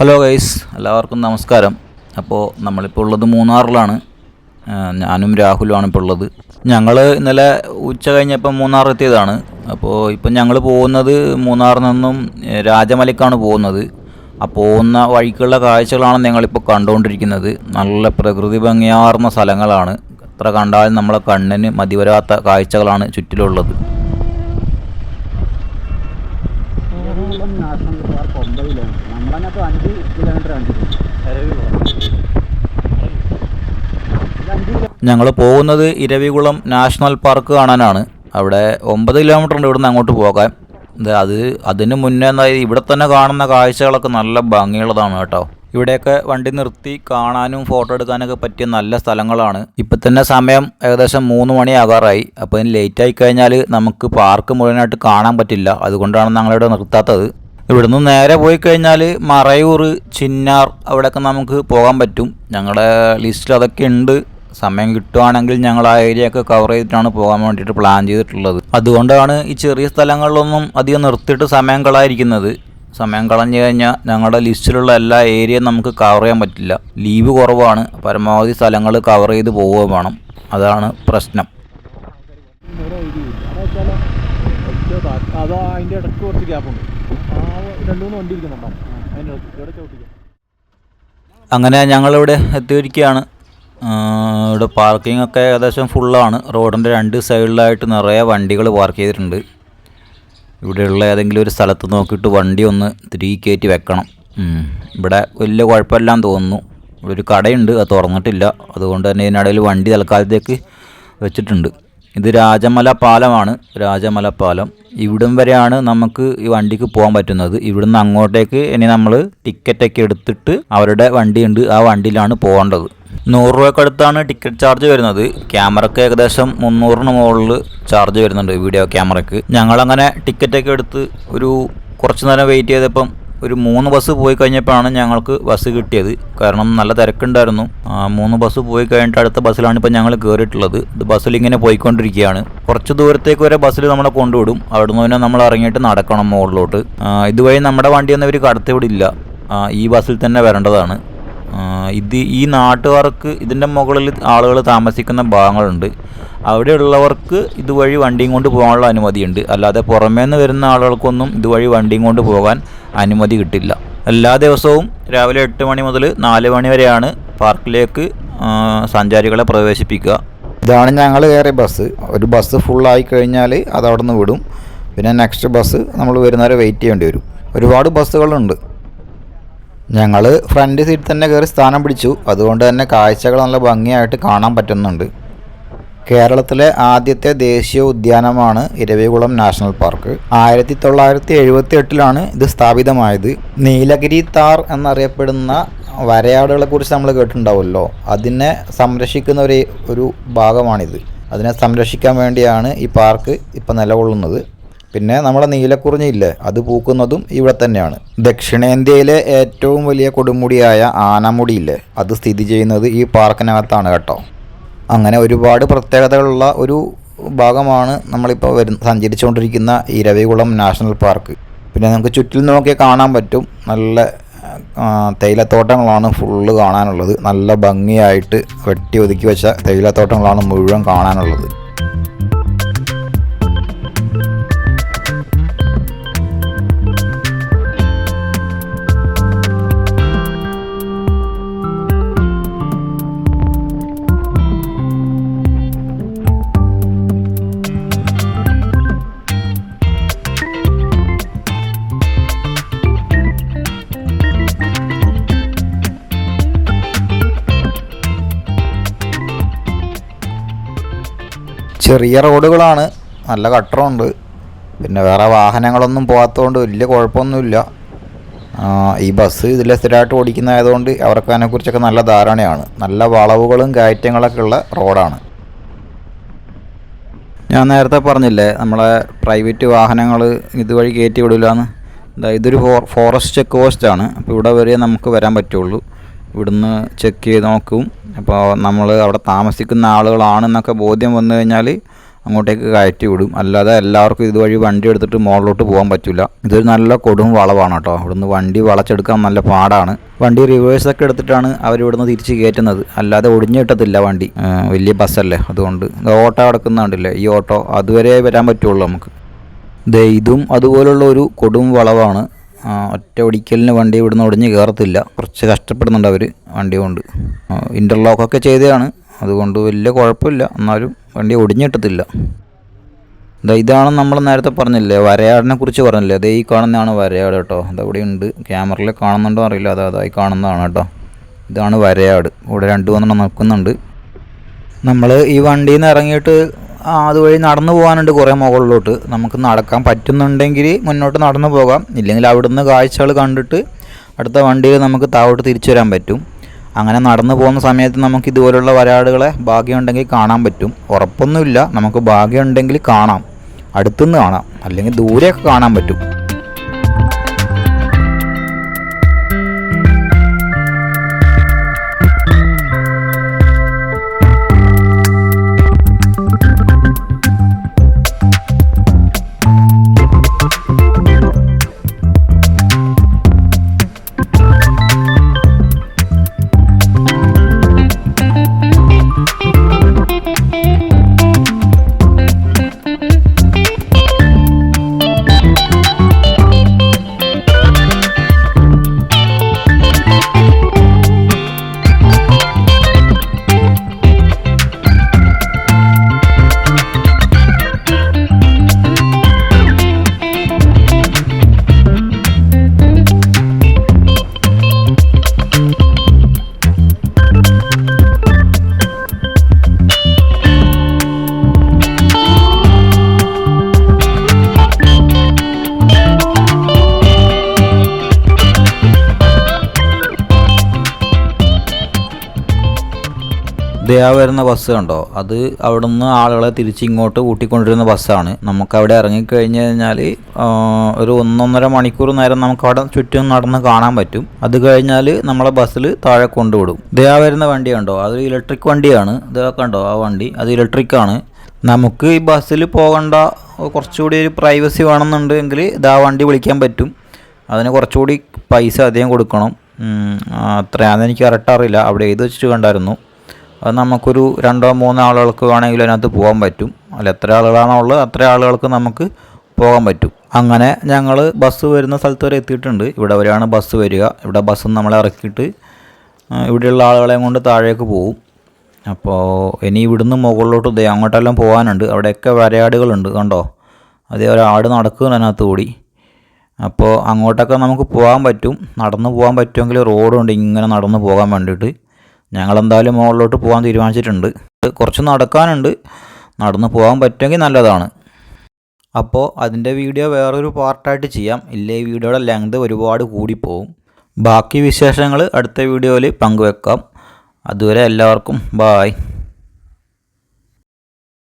Hello guys എല്ലാവർക്കും നമസ്കാരം. അപ്പോൾ നമ്മളിപ്പോൾ ഉള്ളത് മൂന്നാറിലാണ്. ഞാനും രാഹുലുമാണ് ഇപ്പോൾ ഉള്ളത്. ഞങ്ങൾ ഇന്നലെ ഉച്ച കഴിഞ്ഞപ്പോൾ മൂന്നാർ എത്തിയതാണ്. അപ്പോൾ ഇപ്പം ഞങ്ങൾ പോകുന്നത് മൂന്നാറിൽ നിന്നും രാജമലക്കാണ് പോകുന്നത്. ആ പോകുന്ന വഴിക്കുള്ള കാഴ്ചകളാണ് ഞങ്ങളിപ്പോൾ കണ്ടുകൊണ്ടിരിക്കുന്നത്. നല്ല പ്രകൃതി ഭംഗിയാർന്ന സ്ഥലങ്ങളാണ്. എത്ര കണ്ടാലും നമ്മളെ കണ്ണിന് മതിവരാത്ത കാഴ്ചകളാണ് ചുറ്റിലുള്ളത്. എറണാകുളം നാഷണൽ പാർക്ക് ഒമ്പത് കിലോമീറ്റർ നമ്മളതിനകത്ത് അഞ്ച് ഞങ്ങൾ പോകുന്നത് ഇരവികുളം നാഷണൽ പാർക്ക് കാണാനാണ്. അവിടെ ഒമ്പത് കിലോമീറ്റർ ഉണ്ട് ഇവിടുന്ന് അങ്ങോട്ട് പോകാൻ. അത് അതിന് മുന്നേ എന്താ ഇവിടെ തന്നെ കാണുന്ന കാഴ്ചകളൊക്കെ നല്ല ഭംഗിയുള്ളതാണ് കേട്ടോ. ഇവിടെയൊക്കെ വണ്ടി നിർത്തി കാണാനും ഫോട്ടോ എടുക്കാനൊക്കെ പറ്റിയ നല്ല സ്ഥലങ്ങളാണ്. ഇപ്പം തന്നെ സമയം ഏകദേശം മൂന്ന് മണി ആകാറായി അപ്പോൾ ഇനി ലേറ്റ് ആയി കഴിഞ്ഞാൽ നമുക്ക് പാർക്ക് മുഴുവനായിട്ട് കാണാൻ പറ്റില്ല. അതുകൊണ്ടാണ് ഞങ്ങളിവിടെ നിർത്താത്തത്. ഇവിടുന്ന് നേരെ പോയി കഴിഞ്ഞാൽ മറയൂർ ചിന്നാർ അവിടെയൊക്കെ നമുക്ക് പോകാൻ പറ്റും. ഞങ്ങളുടെ ലിസ്റ്റിൽ അതൊക്കെ ഉണ്ട് സമയം കിട്ടുവാണെങ്കിൽ ഞങ്ങൾ ആ ഏരിയ ഒക്കെ കവർ ചെയ്തിട്ടാണ് പോകാൻ വേണ്ടിയിട്ട് പ്ലാൻ ചെയ്തിട്ടുള്ളത്. അതുകൊണ്ടാണ് ഈ ചെറിയ സ്ഥലങ്ങളിലൊന്നും അധികം നിർത്തിയിട്ട് സമയം കളായിരിക്കുന്നത് സമയം കളഞ്ഞു കഴിഞ്ഞാൽ ഞങ്ങളുടെ ലിസ്റ്റിലുള്ള എല്ലാ ഏരിയയും നമുക്ക് കവർ ചെയ്യാൻ പറ്റില്ല. ലീവ് കുറവാണ്. പരമാവധി സ്ഥലങ്ങൾ കവർ ചെയ്ത് പോവുകയും വേണം. അതാണ് പ്രശ്നം. അതാ അതിന്റെ ഇടയ്ക്ക് കുറച്ച് ഗ്യാപ്പുണ്ട് രണ്ട് വണ്ടി അങ്ങനെ ഞങ്ങളിവിടെ എത്തിയിരിക്കുകയാണ്. ഇവിടെ പാർക്കിംഗ് ഒക്കെ ഏകദേശം ഫുള്ളാണ്. റോഡിന്റെ രണ്ട് സൈഡിലായിട്ട് നിറയെ വണ്ടികൾ പാർക്ക് ചെയ്തിട്ടുണ്ട്. ഇവിടെയുള്ള ഏതെങ്കിലും ഒരു സ്ഥലത്ത് നോക്കിയിട്ട് വണ്ടി ഒന്ന് തിരികെ കയറ്റി വെക്കണം. ഇവിടെ വലിയ കുഴപ്പമില്ലാന്ന് തോന്നുന്നു. ഇവിടെ ഒരു കടയുണ്ട് അത് തുറന്നിട്ടില്ല. അതുകൊണ്ട് തന്നെ ഇതിനിടയിൽ വണ്ടി തൽക്കാലത്തേക്ക് വെച്ചിട്ടുണ്ട്. ഇത് രാജമല പാലമാണ് രാജമല പാലം ഇവിടം വരെയാണ് നമുക്ക് ഈ വണ്ടിക്ക് പോകാൻ പറ്റുന്നത്. ഇവിടുന്ന് അങ്ങോട്ടേക്ക് ഇനി നമ്മൾ ടിക്കറ്റൊക്കെ എടുത്തിട്ട് അവരുടെ വണ്ടിയുണ്ട്. ആ വണ്ടിയിലാണ് പോകേണ്ടത്. നൂറ് രൂപയ്ക്ക് അടുത്താണ് ടിക്കറ്റ് ചാർജ് വരുന്നത്. ക്യാമറയ്ക്ക് ഏകദേശം മുന്നൂറിന് മുകളിൽ ചാർജ് വരുന്നുണ്ട് വീഡിയോ ക്യാമറയ്ക്ക് ഞങ്ങളങ്ങനെ ടിക്കറ്റൊക്കെ എടുത്ത് ഒരു കുറച്ച് നേരം വെയിറ്റ് ചെയ്തപ്പം ഒരു മൂന്ന് ബസ് പോയി കഴിഞ്ഞപ്പോഴാണ് ഞങ്ങൾക്ക് ബസ് കിട്ടിയത്. കാരണം നല്ല തിരക്കുണ്ടായിരുന്നു. മൂന്ന് ബസ് പോയി കഴിഞ്ഞിട്ട് അടുത്ത ബസ്സിലാണ് ഇപ്പോൾ ഞങ്ങൾ കയറിയിട്ടുള്ളത് ഇത് ബസ്സിൽ ഇങ്ങനെ പോയിക്കൊണ്ടിരിക്കുകയാണ്. കുറച്ച് ദൂരത്തേക്ക് വരെ ബസ്സിൽ നമ്മളെ കൊണ്ടുവിടും. അവിടുന്ന് പിന്നെ നമ്മൾ ഇറങ്ങിയിട്ട് നടക്കണം മുകളിലോട്ട്. ഇതുവഴി നമ്മുടെ വണ്ടിയൊന്നും ഇവർ കടത്തിവിടില്ല. ഈ ബസ്സിൽ തന്നെ വരേണ്ടതാണ്. ഇത് ഈ നാട്ടുകാർക്ക് ഇതിന്റെ മുകളിൽ ആളുകൾ താമസിക്കുന്ന ഭാഗങ്ങളുണ്ട്. അവിടെയുള്ളവർക്ക് ഇതുവഴി വണ്ടിയും കൊണ്ട് പോകാനുള്ള അനുമതിയുണ്ട്. അല്ലാതെ പുറമേ നിന്ന് വരുന്ന ആളുകൾക്കൊന്നും ഇതുവഴി വണ്ടിയും കൊണ്ട് പോകാൻ അനുമതി കിട്ടില്ല. എല്ലാ ദിവസവും രാവിലെ എട്ട് മണി മുതൽ നാല് മണി വരെയാണ് പാർക്കിലേക്ക് സഞ്ചാരികളെ പ്രവേശിപ്പിക്കുക. ഇതാണ് ഞങ്ങൾ കയറിയ ബസ്. ഒരു ബസ് ഫുള്ളായി കഴിഞ്ഞാൽ അത് അവിടെ നിന്ന് വിടും. പിന്നെ നെക്സ്റ്റ് ബസ് നമ്മൾ വരുന്നവരെ വെയിറ്റ് ചെയ്യേണ്ടി വരും. ഒരുപാട് ബസ്സുകളുണ്ട്. ഞങ്ങൾ ഫ്രണ്ട് സീറ്റ് തന്നെ കയറി സ്ഥാനം പിടിച്ചു. അതുകൊണ്ട് തന്നെ കാഴ്ചകൾ നല്ല ഭംഗിയായിട്ട് കാണാൻ പറ്റുന്നുണ്ട്. കേരളത്തിലെ ആദ്യത്തെ ദേശീയ ഉദ്യാനമാണ് ഇരവികുളം നാഷണൽ പാർക്ക്. ആയിരത്തി തൊള്ളായിരത്തി എഴുപത്തി എട്ടിലാണ് ഇത് സ്ഥാപിതമായത്. നീലഗിരി താർ എന്നറിയപ്പെടുന്ന വരയാടുകളെ കുറിച്ച് നമ്മൾ കേട്ടിട്ടുണ്ടാവുമല്ലോ. അതിനെ സംരക്ഷിക്കുന്ന ഒരു ഒരു ഭാഗമാണിത്. അതിനെ സംരക്ഷിക്കാൻ വേണ്ടിയാണ് ഈ പാർക്ക് ഇപ്പം നിലകൊള്ളുന്നത്. പിന്നെ നമ്മുടെ നീലക്കുറിഞ്ഞില്ലേ അത് പൂക്കുന്നതും ഇവിടെ തന്നെയാണ്. ദക്ഷിണേന്ത്യയിലെ ഏറ്റവും വലിയ കൊടുമുടിയായ ആനമുടിയില്ലേ അത് സ്ഥിതി ചെയ്യുന്നത് ഈ പാർക്കിനകത്താണ് കേട്ടോ. അങ്ങനെ ഒരുപാട് പ്രത്യേകതകളുള്ള ഒരു ഭാഗമാണ് നമ്മളിപ്പോൾ വരുന്ന സഞ്ചരിച്ചുകൊണ്ടിരിക്കുന്ന ഈ രവികുളം നാഷണൽ പാർക്ക്. പിന്നെ നമുക്ക് ചുറ്റിൽ നോക്കിയാൽ കാണാൻ പറ്റും. നല്ല തേയിലത്തോട്ടങ്ങളാണ് ഫുള്ള് കാണാനുള്ളത്. നല്ല ഭംഗിയായിട്ട് വെട്ടി ഒതുക്കി വെച്ച തേയിലത്തോട്ടങ്ങളാണ് മുഴുവൻ കാണാനുള്ളത്. ചെറിയ റോഡുകളാണ്. നല്ല കട്ടറുണ്ട്. പിന്നെ വേറെ വാഹനങ്ങളൊന്നും പോകാത്തതുകൊണ്ട് വലിയ കുഴപ്പമൊന്നുമില്ല. ഈ ബസ് ഇതിൽ സ്ഥിരമായിട്ട് ഓടിക്കുന്നതായതുകൊണ്ട് അവർക്ക് അതിനെക്കുറിച്ചൊക്കെ നല്ല ധാരണയാണ്. നല്ല വളവുകളും കയറ്റങ്ങളൊക്കെ ഉള്ള റോഡാണ്. ഞാൻ നേരത്തെ പറഞ്ഞില്ലേ നമ്മളെ പ്രൈവറ്റ് വാഹനങ്ങൾ ഇതുവഴി കയറ്റി വിടില്ലാന്ന് എന്ന് ഇതൊരു ഫോറസ്റ്റ് ചെക്ക് പോസ്റ്റാണ്. അപ്പോൾ ഇവിടെ വരെ നമുക്ക് വരാൻ പറ്റുള്ളൂ. ഇവിടുന്ന് ചെക്ക് ചെയ്ത് നോക്കും. അപ്പോൾ നമ്മൾ അവിടെ താമസിക്കുന്ന ആളുകളാണെന്നൊക്കെ ബോധ്യം വന്നു കഴിഞ്ഞാൽ അങ്ങോട്ടേക്ക് കയറ്റി വിടും. അല്ലാതെ എല്ലാവർക്കും ഇതുവഴി വണ്ടി എടുത്തിട്ട് മുകളിലോട്ട് പോകാൻ പറ്റില്ല. ഇതൊരു നല്ല കൊടും വളവാണ് കേട്ടോ. ഇവിടുന്ന് വണ്ടി വളച്ചെടുക്കാൻ നല്ല പാടാണ്. വണ്ടി റിവേഴ്സൊക്കെ എടുത്തിട്ടാണ് അവർ ഇവിടുന്ന് തിരിച്ച് കയറ്റുന്നത്. അല്ലാതെ ഒടിഞ്ഞു കിട്ടത്തില്ല വണ്ടി. വലിയ ബസ്സല്ലേ അതുകൊണ്ട് ഓട്ടോ കിടക്കുന്നുണ്ടല്ലേ ഈ ഓട്ടോ അതുവരെ വരാൻ പറ്റുള്ളൂ നമുക്ക്. ദേ ഇതും അതുപോലുള്ള ഒരു കൊടും വളവാണ്. ഒറ്റ ഒടിക്കലിന് വണ്ടി ഇവിടുന്ന് ഒടിഞ്ഞ് കയറത്തില്ല കുറച്ച് കഷ്ടപ്പെടുന്നുണ്ട് അവർ വണ്ടി കൊണ്ട്. ഇന്റർലോക്കൊക്കെ ചെയ്തതാണ്. അതുകൊണ്ട് വലിയ കുഴപ്പമില്ല. എന്നാലും വണ്ടി ഒടിഞ്ഞിട്ടത്തില്ല ഇതാണ് നമ്മൾ നേരത്തെ പറഞ്ഞില്ലേ വരയാടിനെ കുറിച്ച് പറഞ്ഞില്ലേ? അതേ ഈ കാണുന്നതാണ് വരയാട് കേട്ടോ. അതവിടെ ഉണ്ട്. ക്യാമറയിൽ കാണുന്നുണ്ടോ അറിയില്ല. അതാ അതായി കാണുന്നതാണ് കേട്ടോ. ഇതാണ് വരയാട്. ഇവിടെ രണ്ട് മൂന്നെണ്ണം നിൽക്കുന്നുണ്ട്. നമ്മൾ ഈ വണ്ടിയിൽ നിന്ന് ഇറങ്ങിയിട്ട് അതുവഴി നടന്നു പോകാനുണ്ട് കുറേ മുകളിലോട്ട്. നമുക്ക് നടക്കാൻ പറ്റുന്നുണ്ടെങ്കിൽ മുന്നോട്ട് നടന്നു പോകാം. ഇല്ലെങ്കിൽ അവിടുന്ന് കാഴ്ചകൾ കണ്ടിട്ട് അടുത്ത വണ്ടിയിൽ നമുക്ക് താവോട്ട് തിരിച്ചു വരാൻ പറ്റും. അങ്ങനെ നടന്നു പോകുന്ന സമയത്ത് നമുക്ക് ഇതുപോലുള്ള വരാടുകളെ ഭാഗ്യമുണ്ടെങ്കിൽ കാണാൻ പറ്റും. ഉറപ്പൊന്നുമില്ല. നമുക്ക് ഭാഗ്യമുണ്ടെങ്കിൽ കാണാം. അടുത്തുനിന്ന് കാണാം. അല്ലെങ്കിൽ ദൂരെയൊക്കെ കാണാൻ പറ്റും. ദയാ വരുന്ന ബസ് കണ്ടോ? അത് അവിടെ നിന്ന് ആളുകളെ തിരിച്ച് ഇങ്ങോട്ട് കൂട്ടിക്കൊണ്ടിരുന്ന ബസ്സാണ് നമുക്ക് അവിടെ ഇറങ്ങിക്കഴിഞ്ഞ് കഴിഞ്ഞാൽ ഒരു ഒന്നൊന്നര മണിക്കൂർ നേരം നമുക്ക് അവിടെ ചുറ്റും നടന്ന് കാണാൻ പറ്റും. അത് കഴിഞ്ഞാൽ നമ്മളെ ബസ്സിൽ താഴെ കൊണ്ടുവിടും. ദയാ വരുന്ന വണ്ടി കണ്ടോ? അതൊരു ഇലക്ട്രിക് വണ്ടിയാണ്. ഇതൊക്കെ കണ്ടോ ആ വണ്ടി? അത് ഇലക്ട്രിക് ആണ്. നമുക്ക് ഈ ബസ്സിൽ പോകേണ്ട കുറച്ചുകൂടി ഒരു പ്രൈവസി വേണമെന്നുണ്ടെങ്കിൽ ഇതാ വണ്ടി വിളിക്കാൻ പറ്റും. അതിന് കുറച്ചുകൂടി പൈസ അധികം കൊടുക്കണം. എനിക്ക് അത്ര അതെനിക്ക് കറക്റ്റ് അറിയില്ല. അവിടെ എഴുതി വെച്ചിട്ട് കണ്ടായിരുന്നു. അത് നമുക്കൊരു രണ്ടോ മൂന്നോ ആളുകൾക്ക് വേണമെങ്കിൽ അതിനകത്ത് പോകാൻ പറ്റും. അല്ല എത്ര ആളുകളാണോ ഉള്ളത് അത്ര ആളുകൾക്ക് നമുക്ക് പോകാൻ പറ്റും. അങ്ങനെ ഞങ്ങൾ ബസ് വരുന്ന സ്ഥലത്ത് വരെ എത്തിയിട്ടുണ്ട്. ഇവിടെ വരെയാണ് ബസ് വരിക. ഇവിടെ ബസ് നമ്മളെ ഇറക്കിയിട്ട് ഇവിടെയുള്ള ആളുകളെയും കൊണ്ട് താഴേക്ക് പോകും അപ്പോൾ ഇനി ഇവിടുന്ന് മുകളിലോട്ട് ദേ അങ്ങോട്ടെല്ലാം പോകാനുണ്ട്. അവിടെയൊക്കെ വരയാടുകളുണ്ട് കണ്ടോ? അതേ ഒരാട് നടക്കുന്നു അതിനകത്ത് കൂടി. അപ്പോൾ അങ്ങോട്ടൊക്കെ നമുക്ക് പോകാൻ പറ്റും. നടന്നു പോകാൻ പറ്റുമെങ്കിൽ റോഡുണ്ട് ഇങ്ങനെ നടന്നു പോകാൻ വേണ്ടിയിട്ട്. ഞങ്ങളെന്തായാലും മുകളിലോട്ട് പോകാൻ തീരുമാനിച്ചിട്ടുണ്ട്. കുറച്ച് നടക്കാനുണ്ട്. നടന്ന് പോകാൻ പറ്റുമെങ്കിൽ നല്ലതാണ്. അപ്പോൾ അതിന്റെ വീഡിയോ വേറൊരു പാർട്ടായിട്ട് ചെയ്യാം. ഇല്ലേ വീഡിയോയുടെ ലെങ്ത് ഒരുപാട് കൂടിപ്പോവും. ബാക്കി വിശേഷങ്ങൾ അടുത്ത വീഡിയോയിൽ പങ്കുവെക്കാം. അതുവരെ എല്ലാവർക്കും ബായ്.